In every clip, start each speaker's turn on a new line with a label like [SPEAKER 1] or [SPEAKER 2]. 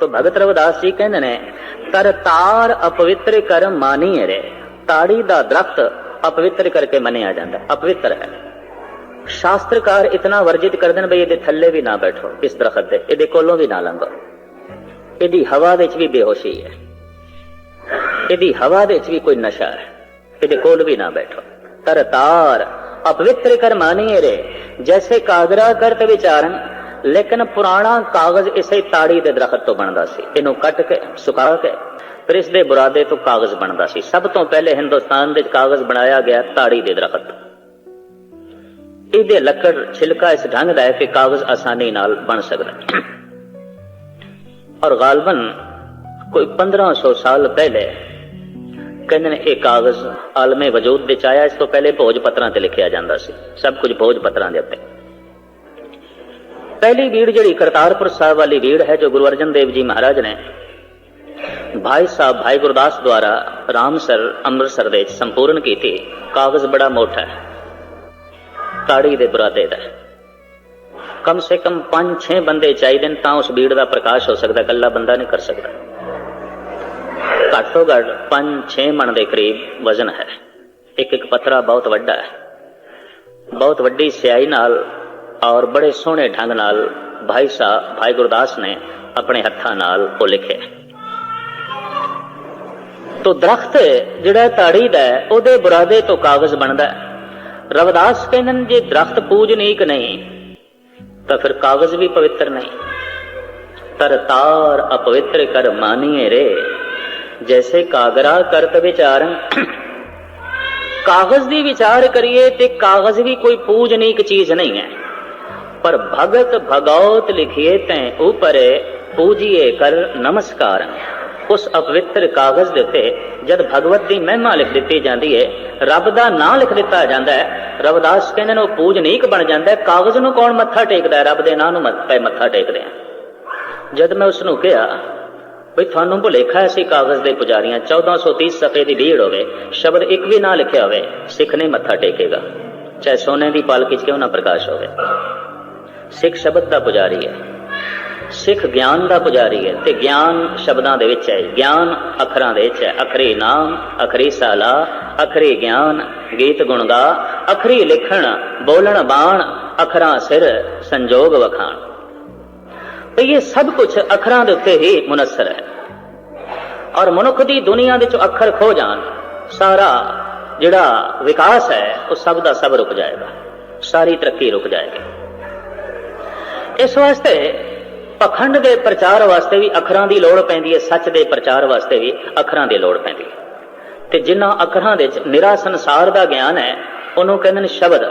[SPEAKER 1] ਤੋ ਭਗਤ ਰਵਿਦਾਸ ਜੀ ਕਹਿੰਦੇ ਨੇ ਤਰ ਤਾਰ ਅਪਵਿੱਤਰ ਕਰ ਮਾਨੀ ਰੇ ਤਾੜੀ ਦਾ ਦਰਖਤ ਅਪਵਿੱਤਰ ਕਰਕੇ ਮੰਨਿਆ ਜਾਂਦਾ ਅਪਵਿੱਤਰ ਹੈ ਸ਼ਾਸਤਰਕਾਰ ਇਤਨਾ ਵਰਜਿਤ ਕਰਦੇ ਨੇ ਬਈ ਇਹਦੇ ਥੱਲੇ ਵੀ ਨਾ ਬੈਠੋ ਇਸ ਦਰਖਤ ਦੇ ਇਹਦੇ ਕੋਲੋਂ ਵੀ ਨਾ ਲੰਘੋ ਇਹਦੀ ਹਵਾ ਵਿੱਚ ਵੀ ਬੇਹੋਸ਼ੀ ਹੈ ਇਹਦੀ ਹਵਾ ਵਿੱਚ ਵੀ ਕੋਈ ਨਸ਼ਾ ਹੈ ਇਹਦੇ ਕੋਲ ਵੀ ਨਾ ਬੈਠੋ ਤਰਤਾਰ ਅਪਵਿੱਤਰ ਕਰ ਮਾਨੀਏ ਰੇ ਜੈਸੇ ਕਾਗਰਾ ਕਰਤ ਵਿਚਾਰਨ ਲੇਕਿਨ ਪੁਰਾਣਾ ਕਾਗਜ਼ ਇਸੇ ਤਾੜੀ ਦੇ ਦਰਖਤ ਤੋਂ ਬਣਦਾ ਸੀ। ਇਹਨੂੰ ਕੱਟ ਕੇ, ਸੁਕਾ ਕੇ, ਫਿਰ ਇਸ ਦੇ ਬੁਰਾਦੇ ਤੋਂ ਕਾਗਜ਼ ਬਣਦਾ ਸੀ। ਸਭ ਤੋਂ ਪਹਿਲੇ ਹਿੰਦੁਸਤਾਨ ਦੇ ਕਾਗਜ਼ ਬਣਾਇਆ ਗਿਆ ਤਾੜੀ ਦੇ ਦਰਖਤ। ਇਹਦੇ ਲੱਕੜ ਛਿਲਕਾ ਇਸ ਢੰਗ ਦਾ ਹੈ ਕਿ ਕਾਗਜ਼ ਆਸਾਨੀ ਨਾਲ ਬਣ ਸਕਦਾ ਔਰ ਗਾਲਬਨ ਕੋਈ 1500 ਸਾਲ ਪਹਿਲੇ ਕਹਿੰਦੇ ਨੇ, ਇਹ ਕਾਗਜ਼ ਆਲਮੇ ਵਜੂਦ ਵਿੱਚ ਆਇਆ। ਇਸ ਤੋਂ ਪਹਿਲੇ ਭੋਜ ਪੱਤਰਾਂ ਤੇ ਲਿਖਿਆ ਜਾਂਦਾ ਸੀ। ਸਭ ਕੁਝ ਭੋਜ ਪੱਤਰਾਂ ਦੇ ਉੱਤੇ। ਪਹਿਲੀ ਵੀੜ ਜਿਹੜੀ ਕਰਤਾਰਪੁਰ ਸਾਹਿਬ ਵਾਲੀ ਵੀੜ ਹੈ, ਜੋ ਗੁਰੂ ਅਰਜਨ ਦੇਵ ਜੀ ਮਹਾਰਾਜ ਨੇ ਭਾਈ ਸਾਹਿਬ, ਭਾਈ ਗੁਰਦਾਸ ਦੁਆਰਾ ਰਾਮਸਰ ਅੰਮ੍ਰਿਤਸਰ ਦੇ ਸੰਪੂਰਨ ਕੀਤੀ, ਕਾਗਜ਼ ਬੜਾ ਮੋਟਾ ਹੈ, ਤਾੜੀ ਦੇ ਬਰਾਦੇ ਦਾ ਕਮ ਸੇ ਕਮ 5-6 ਬੰਦੇ ਚਾਹੀਦੇ ਨੇ ਤਾਂ ਉਸ ਬੀੜ ਦਾ ਪ੍ਰਕਾਸ਼ ਹੋ ਸਕਦਾ, ਇਕੱਲਾ ਬੰਦਾ ਨਹੀਂ ਕਰ ਸਕਦਾ। ਘੱਟੋ ਘੱਟ 5-6 ਮਣ ਦੇ ਕਰੀਬ ਵਜ਼ਨ ਹੈ। ਇੱਕ ਇੱਕ ਪੱਥਰਾ ਬਹੁਤ ਵੱਡਾ ਹੈ। ਬਹੁਤ ਵੱਡੀ ਸਿਆਹੀ ਨਾਲ ਔਰ ਬੜੇ ਸੋਹਣੇ ਢੰਗ ਨਾਲ ਭਾਈ ਸਾਹਿਬ ਭਾਈ ਗੁਰਦਾਸ ਨੇ ਆਪਣੇ ਹੱਥਾਂ ਨਾਲ ਉਹ ਲਿਖਿਆ। ਤੋ ਦਰਖਤ ਜਿਹੜਾ ਤਾੜੀ ਦਾ ਉਹਦੇ ਬੁਰਾਦੇ ਤੋਂ ਕਾਗਜ਼ ਬਣਦਾ ਰਵਿਦਾਸ ਕਹਿੰਦੇ ਨੇ, ਜੇ ਦਰਖਤ ਪੂਜਨੀਕ ਨਹੀਂ, ਤਾਂ ਫਿਰ ਕਾਗਜ਼ ਵੀ ਪਵਿੱਤਰ ਨਹੀਂ। ਤਰ ਤਾਰ ਅਪਵਿੱਤਰ ਕਰ ਮਾਨੀਏ ਰੇ, ਜੈਸੇ ਕਾਗਰਾ ਕਰਤ ਵਿਚਾਰਨ ਕਾਗਜ਼ ਦੀ ਵਿਚਾਰ ਕਰੀਏ ਤੇ ਕਾਗਜ਼ ਵੀ ਕੋਈ ਪੂਜਨੀਕ ਚੀਜ਼ ਨਹੀਂ ਹੈ। ਪਰ ਭਗਤ ਭਗਉਤ ਲਿਖੀਏ ਤੈ ਉਪਰੇ ਪੂਜੀਏ ਕਰ ਨਮਸਕਾਰ ਉਸ ਅਪਵਿੱਤਰ ਕਾਗਜ਼ ਦੇ ਉੱਤੇ ਜਦ ਭਗਵਤ ਦੀ ਮਹਿਮਾ ਲਿਖ ਦਿੱਤੀ ਜਾਂਦੀ ਹੈ ਰੱਬ ਦਾ ਨਾਂ ਲਿਖ ਦਿੱਤਾ ਜਾਂਦਾ ਹੈ ਰਵਿਦਾਸ ਕਹਿੰਦੇ ਨੇ ਉਹ ਪੂਜਨੀਕ ਬਣ ਜਾਂਦਾ ਹੈ ਕਾਗਜ਼ ਨੂੰ ਕੌਣ ਮੱਥਾ ਟੇਕਦਾ ਹੈ ਰੱਬ ਦੇ ਨਾਂ ਨੂੰ ਮੱਥਾ ਮੱਥਾ ਟੇਕਦੇ ਆ ਜਦ ਮੈਂ ਉਸ ਨੂੰ ਕਿਹਾ ਬਈ ਤੁਹਾਨੂੰ ਭੁਲੇਖਾ ਹੈ ਸੀ ਕਾਗਜ਼ ਦੇ ਪੁਜਾਰੀਆਂ 1430 ਸਫੇ ਦੀ ਭੀੜ ਹੋਵੇ ਸ਼ਬਦ ਇੱਕ ਵੀ ਨਾ ਲਿਖਿਆ ਹੋਵੇ ਸਿੱਖ ਨੇ ਮੱਥਾ ਟੇਕੇਗਾ ਚਾਹੇ ਸੋਨੇ ਦੀ ਪਾਲਕੀ 'ਚ ਕਿਉਂ ਨਾ ਪ੍ਰਕਾਸ਼ ਹੋਵੇ ਸਿੱਖ ਸ਼ਬਦ ਦਾ ਪੁਜਾਰੀ ਹੈ। ਸਿੱਖ ਗਿਆਨ ਦਾ ਪੁਜਾਰੀ ਹੈ ਤੇ ਗਿਆਨ ਸ਼ਬਦਾਂ ਦੇ ਵਿੱਚ ਹੈ। ਗਿਆਨ ਅੱਖਰਾਂ ਦੇ ਵਿੱਚ ਹੈ। ਅਖਰੀ ਨਾਮ, ਅਖਰੀ ਸਾਲਾ, ਅਖਰੀ ਗਿਆਨ, ਗੀਤ ਗੁਣ ਗਾ, ਅਖਰੀ ਲਿਖਣ, ਬੋਲਣ ਬਾਣ, ਅੱਖਰਾਂ ਸਿਰ, ਸੰਜੋਗ ਵਖਾਣ। ਤੇ ਇਹ ਸਭ ਕੁਝ ਅੱਖਰਾਂ ਦੇ ਉੱਤੇ ਹੀ ਮੁਨਸਰ ਹੈ। ਔਰ ਮਨੁੱਖ ਦੀ ਦੁਨੀਆ ਦੇ ਚੋਂ ਅੱਖਰ ਖੋ ਜਾਣ, ਸਾਰਾ ਜਿਹੜਾ ਵਿਕਾਸ ਹੈ, ਉਹ ਸਭ ਦਾ ਸਭ ਰੁਕ ਜਾਏਗਾ। ਸਾਰੀ ਤਰੱਕੀ ਰੁਕ ਜਾਏਗੀ। ਇਸ ਵਾਸਤੇ ਪਖੰਡ ਦੇ ਪ੍ਰਚਾਰ ਵਾਸਤੇ ਵੀ ਅੱਖਰਾਂ ਦੀ ਲੋੜ ਪੈਂਦੀ ਹੈ, ਸੱਚ ਦੇ ਪ੍ਰਚਾਰ ਵਾਸਤੇ ਵੀ ਅੱਖਰਾਂ ਦੀ ਲੋੜ ਪੈਂਦੀ ਹੈ। ਤੇ ਜਿਨ੍ਹਾਂ ਅੱਖਰਾਂ ਦੇ ਵਿੱਚ ਨਿਰਾ ਸੰਸਾਰ ਦਾ ਗਿਆਨ ਹੈ, ਉਹਨੂੰ ਕਹਿੰਦੇ ਨੇ ਸ਼ਬਦ।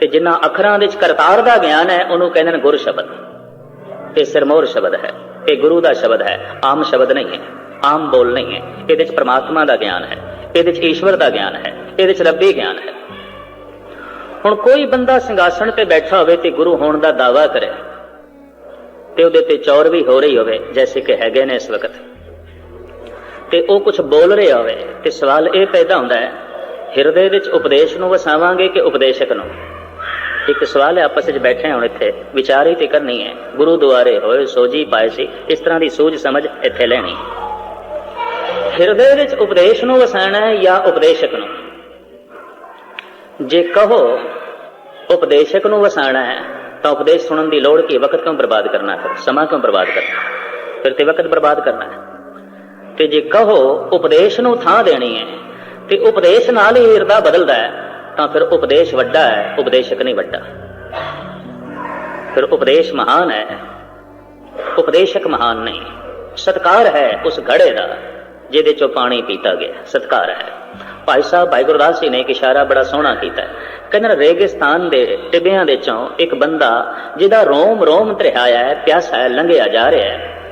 [SPEAKER 1] ਤੇ ਜਿਨ੍ਹਾਂ ਅੱਖਰਾਂ ਦੇ ਵਿੱਚ ਕਰਤਾਰ ਦਾ ਗਿਆਨ ਹੈ, ਉਹਨੂੰ ਕਹਿੰਦੇ ਨੇ ਗੁਰ ਸ਼ਬਦ। ਇਹ ਸਿਰਮੋਰ ਸ਼ਬਦ ਹੈ, ਇਹ ਗੁਰੂ ਦਾ ਸ਼ਬਦ ਹੈ, ਆਮ ਸ਼ਬਦ ਨਹੀਂ ਹੈ, ਆਮ ਬੋਲ ਨਹੀਂ ਹੈ। ਇਹਦੇ ਵਿੱਚ ਪ੍ਰਮਾਤਮਾ ਦਾ ਗਿਆਨ ਹੈ, ਇਹਦੇ ਵਿੱਚ ਈਸ਼ਵਰ ਦਾ ਗਿਆਨ ਹੈ, ਇਹਦੇ ਵਿੱਚ ਰੱਬੀ ਗਿਆਨ ਹੈ। ਹੁਣ ਕੋਈ ਬੰਦਾ ਸਿੰਘਾਸਣ ਤੇ ਬੈਠਾ ਹੋਵੇ ਤੇ ਗੁਰੂ ਹੋਣ ਦਾ ਦਾਵਾ ਕਰੇ ਤੇ ਉਹਦੇ ਤੇ ਚੌਰ ਵੀ ਹੋ ਰਹੀ ਹੋਵੇ, ਜੈਸੇ ਕਿ ਹੈਗੇ ਨੇ ਇਸ ਵਕਤ। ਤੇ ਉਹ ਕੁਝ ਬੋਲ ਰਿਹਾ ਹੋਵੇ, ਤੇ ਸਵਾਲ ਇਹ ਪੈਦਾ ਹੁੰਦਾ ਹੈ, ਹਿਰਦੇ ਵਿੱਚ ਉਪਦੇਸ਼ ਨੂੰ ਵਸਾਵਾਂਗੇ ਕਿ ਉਪਦੇਸ਼ਕ ਨੂੰ? ਇੱਕ ਸਵਾਲ ਹੈ, ਆਪਸ ਵਿੱਚ ਬੈਠੇ ਹੁਣ ਇੱਥੇ, ਵਿਚਾਰ ਹੀ ਤੇ ਕਰਨੀ ਹੈ, ਗੁਰੂ ਦੁਆਰੇ ਹੋਏ ਸੋਜੀ ਪਾਏ ਸੀ, ਇਸ ਤਰ੍ਹਾਂ ਦੀ ਸੂਝ ਸਮਝ ਇੱਥੇ ਲੈਣੀ। ਹਿਰਦੇ ਵਿੱਚ ਉਪਦੇਸ਼ ਨੂੰ ਵਸਾਣਾ ਹੈ ਜਾਂ ਉਪਦੇਸ਼ਕ ਨੂੰ? ਜੇ ਕਹੋ, ਉਪਦੇਸ਼ਕ ਨੂੰ ਵਸਾਣਾ ਹੈ ਤਾਂ ਉਪਦੇਸ਼ ਸੁਣਨ ਦੀ ਲੋੜ ਕਿ ਵਕਤ ਕਿਉਂ ਬਰਬਾਦ ਕਰਨਾ ਹੈ? ਸਮਾਂ ਕਿਉਂ ਬਰਬਾਦ ਕਰਨਾ ਫਿਰ ਤੇ ਵਕਤ ਬਰਬਾਦ ਕਰਨਾ ਹੈ। ਤੇ ਜੇ ਕਹੋ ਉਪਦੇਸ਼ ਨੂੰ ਥਾਂ ਦੇਣੀ ਹੈ ਤੇ ਉਪਦੇਸ਼ ਨਾਲ ਹੀ ਹਿਰਦਾ ਬਦਲਦਾ ਹੈ, ਤਾਂ ਫਿਰ ਉਪਦੇਸ਼ ਵੱਡਾ ਹੈ, ਉਪਦੇਸ਼ਕ ਨਹੀਂ ਵੱਡਾ। ਫਿਰ ਉਪਦੇਸ਼ ਮਹਾਨ ਹੈ, ਉਪਦੇਸ਼ਕ ਮਹਾਨ ਨਹੀਂ। ਸਤਕਾਰ ਹੈ ਉਸ ਘੜੇ ਦਾ, ਜਿਹਦੇ ਚੋਂ ਪਾਣੀ ਪੀਤਾ ਗਿਆ। ਸਤਕਾਰ ਹੈ। ਭਾਈ ਸਾਹਿਬ, ਭਾਈ ਗੁਰਦਾਸ ਜੀ ਨੇ ਇੱਕ ਇਸ਼ਾਰਾ ਬੜਾ ਸੋਹਣਾ ਕੀਤਾ ਕਹਿੰਦੇ ਰੇਗਿਸਤਾਨ ਦੇ ਟਿੱਬਿਆਂ ਦੇ ਚੋਂ ਇੱਕ ਬੰਦਾ ਜਿਹਦਾ ਰੋਮ ਰੋਮ ਤਰਿਹਾਇਆ ਹੈ, ਪਿਆਸਾ ਹੈ, ਲੰਘਿਆ ਜਾ ਰਿਹਾ ਹੈ।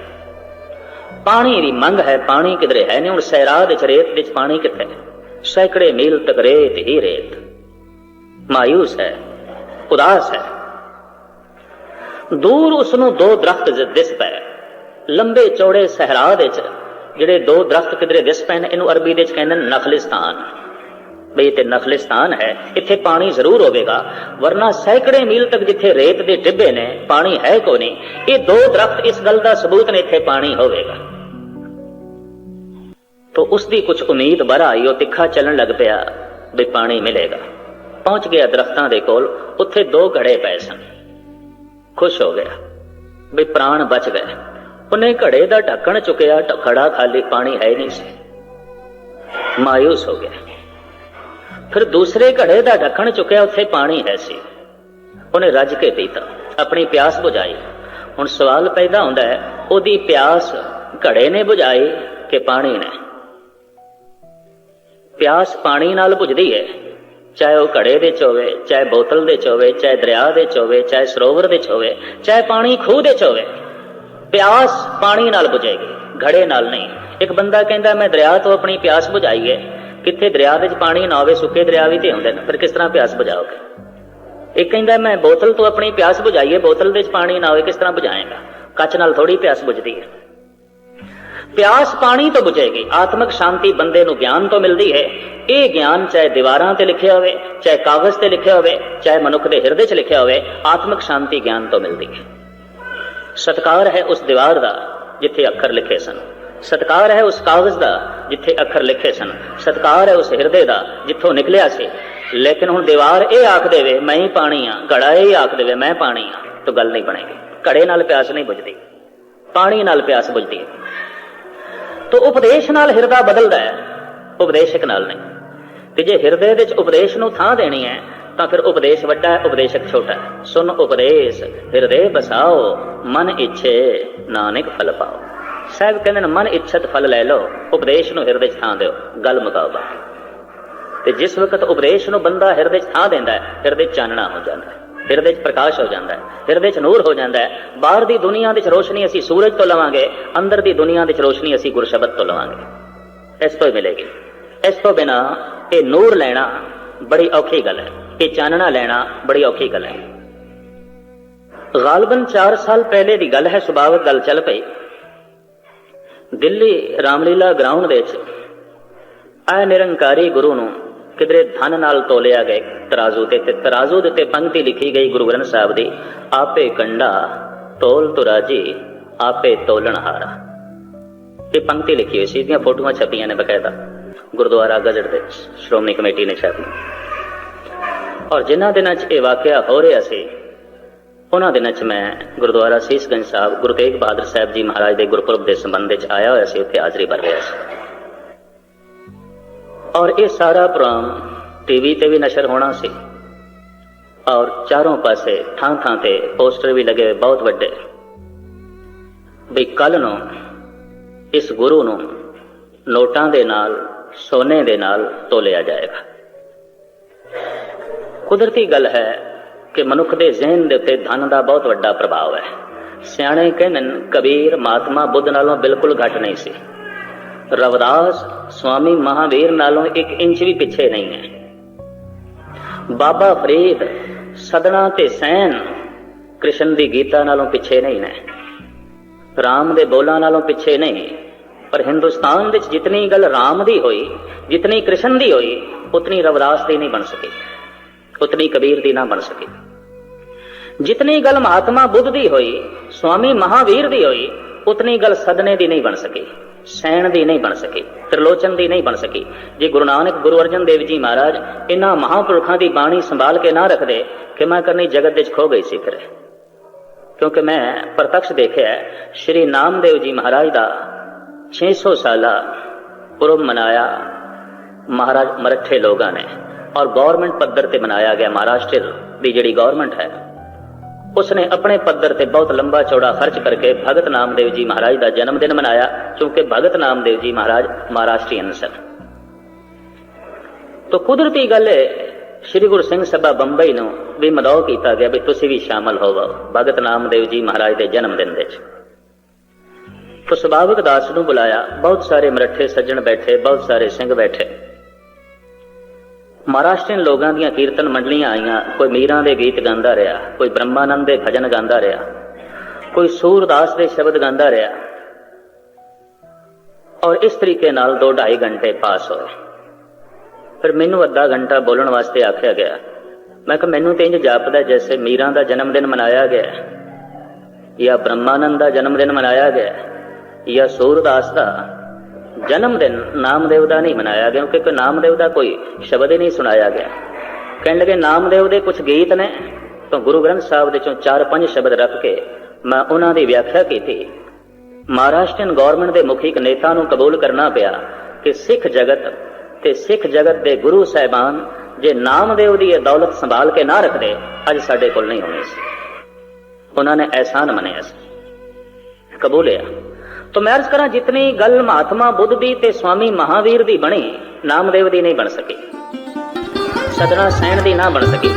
[SPEAKER 1] ਪਾਣੀ ਦੀ ਮੰਗ ਹੈ, ਪਾਣੀ ਕਿਧਰੇ ਹੈ ਨਹੀਂ? ਹੁਣ ਸੈਰਾਹ ਦੇ ਰੇਤ ਵਿੱਚ ਪਾਣੀ ਕਿੱਥੇ? ਸੈਂਕੜੇ ਮੀਲ ਤੱਕ ਰੇਤ ਹੀ ਰੇਤ। ਮਾਇੂਸ ਹੈ, ਉਦਾਸ ਹੈ। ਦੂਰ ਉਸ ਨੂੰ ਦੋ ਦਰਖਤ ਜ- ਦਿਸ ਪਏ। ਲੰਬੇ ਚੌੜੇ ਸਹਿਰਾ ਦੇ ਚ, ਜਿਹੜੇ ਦੋ ਦਰਖਤ ਕਿਧਰੇ ਦਿਸ ਪਏ ਨੇ, ਇਹਨੂੰ ਅਰਬੀ ਦੇ ਚ ਕਹਿੰਦੇ ਨਖਲਿਸਤਾਨ। ਬਈ ਤੇ ਨਖਲਿਸਤਾਨ ਹੈ, ਇੱਥੇ ਪਾਣੀ ਜ਼ਰੂਰ ਹੋਵੇਗਾ। ਵਰਨਾ ਸੈਂਕੜੇ ਮੀਲ ਤੱਕ ਜਿੱਥੇ ਰੇਤ ਦੇ ਟਿੱਬੇ ਨੇ, ਪਾਣੀ ਹੈ ਕੋ ਨਹੀਂ। ਇਹ ਦੋ ਦਰਖਤ ਇਸ ਗੱਲ ਦਾ ਸਬੂਤ ਨੇ, ਇੱਥੇ ਪਾਣੀ ਹੋਵੇਗਾ। ਤੋ ਉਸ ਦੀ ਕੁਝ ਉਮੀਦ ਬਰ ਆਈ, ਉਹ ਤਿੱਖਾ ਚੱਲਣ ਲੱਗ ਪਿਆ ਵੀ ਪਾਣੀ ਮਿਲੇਗਾ। ਪਹੁੰਚ ਗਿਆ ਦਰਖਤਾਂ ਦੇ ਕੋਲ, ਉੱਥੇ ਦੋ ਘੜੇ ਪਏ ਸਨ। ਖੁਸ਼ ਹੋ ਗਿਆ ਵੀ ਪ੍ਰਾਣ ਬਚ ਗਏ। ਉਹਨੇ ਘੜੇ ਦਾ ਢੱਕਣ ਚੁੱਕਿਆ ਢੱਕੜਾ ਖਾਲੀ ਪਾਣੀ ਹੈ ਨਹੀਂ ਸੀ। ਮਾਇੂਸ ਹੋ ਗਿਆ। ਫਿਰ ਦੂਸਰੇ ਘੜੇ ਦਾ ਢੱਕਣ ਚੁੱਕਿਆ, ਉੱਥੇ ਪਾਣੀ ਹੈ ਸੀ। ਉਹਨੇ ਰੱਜ ਕੇ ਪੀਤਾ, ਆਪਣੀ ਪਿਆਸ ਬੁਝਾਈ। ਹੁਣ ਸਵਾਲ ਪੈਦਾ ਹੁੰਦਾ ਹੈ, ਉਹਦੀ ਪਿਆਸ ਘੜੇ ਨੇ ਬੁਝਾਈ ਕਿ ਪਾਣੀ ਨੇ? ਪਿਆਸ ਪਾਣੀ ਨਾਲ ਬੁਝਦੀ ਹੈ, ਚਾਹੇ ਉਹ ਘੜੇ ਦੇ ਚ ਹੋਵੇ, ਚਾਹੇ ਬੋਤਲ ਦੇ ਚ ਹੋਵੇ, ਚਾਹੇ ਦਰਿਆ ਦੇ ਚ ਹੋਵੇ, ਚਾਹੇ ਸਰੋਵਰ ਦੇ ਚ ਹੋਵੇ, ਚਾਹੇ ਪਾਣੀ ਖੂਹ ਦੇ ਚ ਹੋਵੇ। ਪਿਆਸ ਪਾਣੀ ਨਾਲ ਬੁਝੇਗੀ, ਘੜੇ ਨਾਲ ਨਹੀਂ। ਇੱਕ ਬੰਦਾ ਕਹਿੰਦਾ, ਮੈਂ ਦਰਿਆ ਤੋਂ ਆਪਣੀ ਪਿਆਸ ਬੁਝਾਈ ਹੈ। ਕਿੱਥੇ ਦਰਿਆ ਵਿੱਚ ਪਾਣੀ ਨਾ ਹੋਵੇ, ਸੁੱਕੇ ਦਰਿਆ ਵੀ ਤੇ ਆਉਂਦੇ ਨੇ। ਫਿਰ ਕਿਸ ਤਰ੍ਹਾਂ ਪਿਆਸ ਬੁਝਾਓਗੇ? ਇੱਕ ਕਹਿੰਦਾ, ਮੈਂ ਬੋਤਲ ਤੋਂ ਆਪਣੀ ਪਿਆਸ ਬੁਝਾਈਏ, ਬੋਤਲ ਵਿੱਚ ਪਾਣੀ ਨਾ ਹੋਵੇ, ਕਿਸ ਤਰ੍ਹਾਂ ਬੁਝਾਏਗਾ? ਕੱਚ ਨਾਲ ਥੋੜੀ ਪਿਆਸ ਬੁਝਦੀ ਹੈ। ਪਿਆਸ ਪਾਣੀ ਤੋਂ ਬੁਝੇਗੀ, ਆਤਮਿਕ ਸ਼ਾਂਤੀ ਬੰਦੇ ਨੂੰ ਗਿਆਨ ਤੋਂ ਮਿਲਦੀ ਹੈ। ਇਹ ਗਿਆਨ ਚਾਹੇ ਦੀਵਾਰਾਂ ਤੇ ਲਿਖਿਆ ਹੋਵੇ, ਚਾਹੇ ਕਾਗਜ਼ ਤੇ ਲਿਖਿਆ ਹੋਵੇ, ਚਾਹੇ ਮਨੁੱਖ ਦੇ ਹਿਰਦੇ 'ਚ ਲਿਖਿਆ ਹੋਵੇ, ਆਤਮਿਕ ਸ਼ਾਂਤੀ ਗਿਆਨ ਤੋਂ ਮਿਲਦੀ ਹੈ। ਸਤਕਾਰ ਹੈ ਉਸ ਦੀਵਾਰ ਦਾ, ਜਿੱਥੇ ਅੱਖਰ ਲਿਖੇ ਸਨ। ਸਤਕਾਰ ਹੈ ਉਸ ਕਾਗਜ਼ ਦਾ, ਜਿੱਥੇ ਅੱਖਰ ਲਿਖੇ ਸਨ। ਸਤਕਾਰ ਹੈ ਉਸ ਹਿਰਦੇ ਦਾ, ਜਿੱਥੋਂ ਨਿਕਲਿਆ ਸੀ। ਲੇਕਿਨ ਹੁਣ ਦੀਵਾਰ ਇਹ ਆਖ ਦੇਵੇ, ਮੈਂ ਹੀ ਪਾਣੀ ਆ। ਘੜਾ ਇਹ ਆਖ ਦੇਵੇ, ਮੈਂ ਪਾਣੀ ਆ। ਤਾਂ ਗੱਲ ਨਹੀਂ ਬਣੇਗੀ। ਘੜੇ ਨਾਲ ਪਿਆਸ ਨਹੀਂ ਬੁਝਦੀ। ਪਾਣੀ ਨਾਲ ਪਿਆਸ ਬੁਝਦੀ ਹੈ। ਤੋ ਉਪਦੇਸ਼ ਨਾਲ ਹਿਰਦਾ ਬਦਲਦਾ ਹੈ। ਉਪਦੇਸ਼ਕ ਨਾਲ ਨਹੀਂ। ਤੇ ਜੇ ਹਿਰਦੇ ਵਿੱਚ ਉਪਦੇਸ਼ ਨੂੰ ਥਾਂ ਦੇਣੀ ਹੈ, ਤਾਂ ਫਿਰ ਉਪਦੇਸ਼ ਵੱਡਾ ਹੈ, ਉਪਦੇਸ਼ਕ ਛੋਟਾ ਹੈ। ਸੁਨ ਉਪਦੇਸ਼, ਹਿਰਦੇ ਬਸਾਓ, ਮਨ ਇੱਛੇ, ਨਾਨਕ ਫਲ ਪਾਓ। ਸਾਹਿਬ ਕਹਿੰਦੇ ਨੇ, ਮਨ ਇੱਛਤ ਫਲ ਲੈ ਲਓ, ਉਪਦੇਸ਼ ਨੂੰ ਹਿਰਦੇ 'ਚ ਥਾਂ ਦਿਓ, ਗੱਲ ਮੁਕਾਬਾ ਤੇ ਜਿਸ ਵਕਤ ਉਪਦੇਸ਼ ਨੂੰ ਬੰਦਾ ਹਿਰਦੇ 'ਚ ਥਾਂ ਦਿੰਦਾ ਹੈ, ਹਿਰਦੇ ਚਾਨਣਾ ਹੋ ਜਾਂਦਾ ਹੈ, ਹਿਰਦੇ 'ਚ ਪ੍ਰਕਾਸ਼ ਹੋ ਜਾਂਦਾ ਹੈ, ਹਿਰਦੇ 'ਚ ਨੂਰ ਹੋ ਜਾਂਦਾ ਹੈ, ਬਾਹਰ ਦੀ ਦੁਨੀਆ ਵਿੱਚ ਰੋਸ਼ਨੀ ਅਸੀਂ ਸੂਰਜ ਤੋਂ ਲਵਾਂਗੇ, ਅੰਦਰ ਦੀ ਦੁਨੀਆ ਵਿੱਚ ਰੋਸ਼ਨੀ ਅਸੀਂ ਗੁਰਸ਼ਬਦ ਤੋਂ ਲਵਾਂਗੇ। ਇਸ ਤੋਂ ਹੀ ਮਿਲੇਗੀ। ਇਸ ਤੋਂ ਬਿਨਾ ਇਹ ਨੂਰ ਲੈਣਾ ਬੜੀ ਔਖੀ ਗੱਲ ਹੈ, ਇਹ ਚਾਨਣਾ ਲੈਣਾ ਬੜੀ ਔਖੀ ਗੱਲ ਹੈ। ਗਾਲਬਨ 4 ਸਾਲ ਪਹਿਲੇ ਦੀ ਗੱਲ ਹੈ, ਸੁਭਾਵਕ ਗੱਲ ਚੱਲ ਪਈ। ਦਿੱਲੀ ਰਾਮਲੀਲਾ ਗਰਾਊਂਡ ਦੇ ਵਿੱਚ। ਆ ਨਿਰੰਕਾਰੀ ਗੁਰੂ ਨੂੰ ਕਿਧਰੇ ਧਨ ਨਾਲ ਤੋਲਿਆ ਗਏ ਤਰਾਜ਼ੂ ਤੇ ਤੇ ਤਰਾਜ਼ੂ ਦੇ ਤੇ ਪੰਕਤੀ ਲਿਖੀ ਗਈ ਗੁਰੂ ਗ੍ਰੰਥ ਸਾਹਿਬ ਦੀ, ਆਪੇ ਕੰਡਾ ਤੋਲ ਤੁਰਾਜੀ ਆਪੇ ਤੋਲਣ ਹਾਰਾ। ਇਹ ਪੰਕਤੀ ਲਿਖੀ ਹੋਈ ਸੀ, ਇਹਦੀਆਂ ਫੋਟੋਆਂ ਛਪੀਆਂ ਨੇ ਬਕਾਇਦਾ ਗੁਰਦੁਆਰਾ ਗਜੜ ਦੇ ਸ਼੍ਰੋਮਣੀ ਕਮੇਟੀ ਨੇ ਛਾਪੀ ਔਰ ਜਿਨ੍ਹਾਂ ਦਿਨਾਂ 'ਚ ਇਹ ਵਾਕਿਆ ਹੋ ਰਿਹਾ ਸੀ ਉਹਨਾਂ ਦਿਨਾਂ 'ਚ ਮੈਂ ਗੁਰਦੁਆਰਾ ਸੀਸਗੰਜ ਸਾਹਿਬ, ਗੁਰੂ ਤੇਗ ਬਹਾਦਰ ਸਾਹਿਬ ਜੀ ਮਹਾਰਾਜ ਦੇ ਗੁਰਪੁਰਬ ਦੇ ਸੰਬੰਧ ਵਿੱਚ ਆਇਆ ਹੋਇਆ ਸੀ, ਉੱਥੇ ਹਾਜ਼ਰੀ ਭਰ ਰਿਹਾ ਸੀ। ਔਰ ਇਹ ਸਾਰਾ ਪ੍ਰੋਗਰਾਮ ਟੀਵੀ ਤੇ ਵੀ ਨਸ਼ਰ ਹੋਣਾ ਸੀ। ਔਰ ਚਾਰੋਂ ਪਾਸੇ ਥਾਂ ਥਾਂ ਤੇ ਪੋਸਟਰ ਵੀ ਲੱਗੇ ਹੋਏ, ਬਹੁਤ ਵੱਡੇ। ਵੀ ਕੱਲ ਨੂੰ, ਇਸ ਗੁਰੂ ਨੂੰ ਨੋਟਾਂ ਦੇ ਨਾਲ, ਸੋਨੇ ਦੇ ਨਾਲ ਤੋਲਿਆ ਜਾਏਗਾ। ਕੁਦਰਤੀ ਗੱਲ ਹੈ ਕਿ ਮਨੁੱਖ ਦੇ ਜ਼ਿਹਨ ਦੇ ਉੱਤੇ ਧਨ ਦਾ ਬਹੁਤ ਵੱਡਾ ਪ੍ਰਭਾਵ ਹੈ। ਸਿਆਣੇ ਕਹਿੰਦੇ ਕਬੀਰ, ਮਹਾਤਮਾ ਬੁੱਧ ਨਾਲੋਂ ਬਿਲਕੁਲ ਘੱਟ ਨਹੀਂ ਸੀ। ਰਵਦਾਸ ਸਵਾਮੀ ਮਹਾਵੀਰ ਨਾਲੋਂ ਇੱਕ ਇੰਚ ਵੀ ਪਿੱਛੇ ਨਹੀਂ ਹੈ। ਬਾਬਾ ਫਰੀਦ ਸਦਨਾ ਤੇ ਸੈਨ ਕ੍ਰਿਸ਼ਨ ਦੀ ਗੀਤਾ ਨਾਲੋਂ ਪਿੱਛੇ ਨਹੀਂ ਨੇ। ਰਾਮ ਦੇ ਬੋਲਾਂ ਨਾਲੋਂ ਪਿੱਛੇ ਨਹੀਂ। ਪਰ ਹਿੰਦੁਸਤਾਨ ਵਿੱਚ ਜਿਤਨੀ ਗੱਲ ਰਾਮ ਦੀ ਹੋਈ, ਜਿਤਨੀ ਕ੍ਰਿਸ਼ਨ ਦੀ ਹੋਈ, ਉਤਨੀ ਰਵਿਦਾਸ ਦੀ ਨਹੀਂ ਬਣ ਸਕੀ। ਉਤਨੀ ਕਬੀਰ ਦੀ ਨਾ ਬਣ ਸਕੀ। ਜਿਤਨੀ ਗੱਲ ਮਹਾਤਮਾ ਬੁੱਧ ਦੀ ਹੋਈ ਸਵਾਮੀ ਮਹਾਵੀਰ ਦੀ ਹੋਈ, ਉਤਨੀ ਗੱਲ ਸਦਨੇ ਦੀ ਨਹੀਂ ਬਣ ਸਕੀ, ਸੈਣ ਦੀ ਨਹੀਂ ਬਣ ਸਕੀ, ਤ੍ਰਿਲੋਚਨ ਦੀ ਨਹੀਂ ਬਣ ਸਕੀ। ਜੇ ਗੁਰੂ ਨਾਨਕ, ਗੁਰੂ ਅਰਜਨ ਦੇਵ ਜੀ ਮਹਾਰਾਜ ਇਹਨਾਂ ਮਹਾਪੁਰਖਾਂ ਦੀ ਬਾਣੀ ਸੰਭਾਲ ਕੇ ਨਾ ਰੱਖਦੇ ਕਿ ਮੈਂ ਕਰਨੀ ਜਗਤ ਵਿੱਚ ਖੋ ਗਈ ਸੀ ਫਿਰ। ਕਿਉਂਕਿ ਮੈਂ ਪ੍ਰਤੱਖ ਦੇਖਿਆ, ਸ਼੍ਰੀ ਨਾਮਦੇਵ ਜੀ ਮਹਾਰਾਜ ਦਾ 600 ਸਾਲਾ ਪੁਰਬ ਮਨਾਇਆ, ਮਹਾਰਾਜ ਮਰੱਠੇ ਲੋਕਾਂ ਨੇ, ਔਰ ਗਵਰਨਮੈਂਟ ਪੱਧਰ ਤੇ ਮਨਾਇਆ ਗਿਆ, ਮਹਾਰਾਸ਼ਟਰ ਦੀ ਜਿਹੜੀ ਗਵਰਨਮੈਂਟ ਹੈ। ਉਸਨੇ ਆਪਣੇ ਪੱਧਰ ਤੇ ਬਹੁਤ ਲੰਬਾ ਚੌੜਾ ਖਰਚ ਕਰਕੇ ਭਗਤ ਨਾਮਦੇਵ ਜੀ ਮਹਾਰਾਜ ਦਾ ਜਨਮ ਦਿਨ ਮਨਾਇਆ, ਕਿਉਂਕਿ ਭਗਤ ਨਾਮਦੇਵ ਜੀ ਮਹਾਰਾਜ ਮਹਾਰਾਸ਼ਟਰੀਅਨ ਸਨ। ਤੋ ਕੁਦਰਤੀ ਗੱਲ ਹੈ ਸ੍ਰੀ ਗੁਰੂ ਸਿੰਘ ਸਭਾ ਬੰਬਈ ਨੂੰ ਵੀ ਮਦੌ ਕੀਤਾ ਗਿਆ ਵੀ ਤੁਸੀਂ ਵੀ ਸ਼ਾਮਲ ਹੋਵੋ ਭਗਤ ਨਾਮਦੇਵ ਜੀ ਮਹਾਰਾਜ ਦੇ ਜਨਮ ਦਿਨ ਵਿੱਚ। ਤੋ ਸੁਭਾਵਕ ਦਾਸ ਨੂੰ ਬੁਲਾਇਆ, ਬਹੁਤ ਸਾਰੇ ਮਰੱਠੇ ਸੱਜਣ ਬੈਠੇ, ਬਹੁਤ ਸਾਰੇ ਸਿੰਘ ਬੈਠੇ। ਮਹਾਰਾਸ਼ਟਰੀਅਨ ਲੋਕਾਂ ਦੀਆਂ ਕੀਰਤਨ ਮੰਡਲੀਆਂ ਆਈਆਂ। ਕੋਈ ਮੀਰਾਂ ਦੇ ਗੀਤ ਗਾਉਂਦਾ ਰਿਹਾ, ਕੋਈ ਬ੍ਰਹਮਾਨੰਦ ਦੇ ਭਜਨ ਗਾਉਂਦਾ ਰਿਹਾ, ਕੋਈ ਸੂਰਦਾਸ ਦੇ ਸ਼ਬਦ ਗਾਉਂਦਾ ਰਿਹਾ। ਔਰ ਇਸ ਤਰੀਕੇ ਨਾਲ 2 2.5 ਘੰਟੇ ਪਾਸ ਹੋਏ। ਫਿਰ ਮੈਨੂੰ ਅੱਧਾ ਘੰਟਾ ਬੋਲਣ ਵਾਸਤੇ ਆਖਿਆ ਗਿਆ। ਮੈਂ ਕਿਹਾ, ਮੈਨੂੰ ਤੇ ਇੰਜ ਜਾਪਦਾ ਜੈਸੇ ਮੀਰਾਂ ਦਾ ਜਨਮ ਦਿਨ ਮਨਾਇਆ ਗਿਆ ਜਾਂ ਬ੍ਰਹਮਾਨੰਦ ਦਾ ਜਨਮ ਦਿਨ ਮਨਾਇਆ ਗਿਆ ਜਾਂ ਸੂਰਦਾਸ ਦਾ ਜਨਮ ਦਿਨ ਨਾਮਦੇਵ ਦਾ ਨਹੀਂ ਮਨਾਇਆ ਗਿਆ, ਕਿਉਂਕਿ ਨਾਮਦੇਵ ਦਾ ਕੋਈ ਸ਼ਬਦ ਹੀ ਨਹੀਂ ਸੁਣਾਇਆ ਗਿਆ। ਕਹਿਣ ਲੱਗੇ, ਨਾਮਦੇਵ ਦੇ ਕੁਝ ਗੀਤ ਨੇ, ਤਾਂ ਗੁਰੂ ਗ੍ਰੰਥ ਸਾਹਿਬ ਦੇ ਚੋਂ ਚਾਰ ਪੰਜ ਸ਼ਬਦ ਰੱਖ ਕੇ ਮੈਂ ਉਹਨਾਂ ਦੀ ਵਿਆਖਿਆ ਕੀਤੀ। ਮਹਾਰਾਸ਼ਟਰੀਅਨ ਗਵਰਨਮੈਂਟ ਦੇ ਮੁਖੀ ਇੱਕ ਨੇਤਾ ਨੂੰ ਕਬੂਲ ਕਰਨਾ ਪਿਆ ਕਿ ਸਿੱਖ ਜਗਤ ਤੇ ਸਿੱਖ ਜਗਤ ਦੇ ਗੁਰੂ ਸਾਹਿਬਾਨ ਜੇ ਨਾਮਦੇਵ ਦੀ ਇਹ ਦੌਲਤ ਸੰਭਾਲ ਕੇ ਨਾ ਰੱਖਦੇ, ਅੱਜ ਸਾਡੇ ਕੋਲ ਨਹੀਂ ਹੋਣੀ ਸੀ। ਉਹਨਾਂ ਨੇ ਐਹਸਾਨ ਮੰਨਿਆ ਸੀ। ਕਬੂਲਿਆ ਤੋ ਮੈਂ ਅਰਜ਼ ਕਰਾਂ ਜਿਤਨੀ ਗੱਲ ਮਹਾਤਮਾ ਬੁੱਧ ਦੀ ਤੇ ਸਵਾਮੀ ਮਹਾਵੀਰ ਦੀ ਬਣੀ, ਨਾਮਦੇਵ ਦੀ ਨਹੀਂ ਬਣ ਸਕੀ। ਸਦਨਾ ਸੈਣ ਦੀ ਨਾ ਬਣ ਸਕੀ।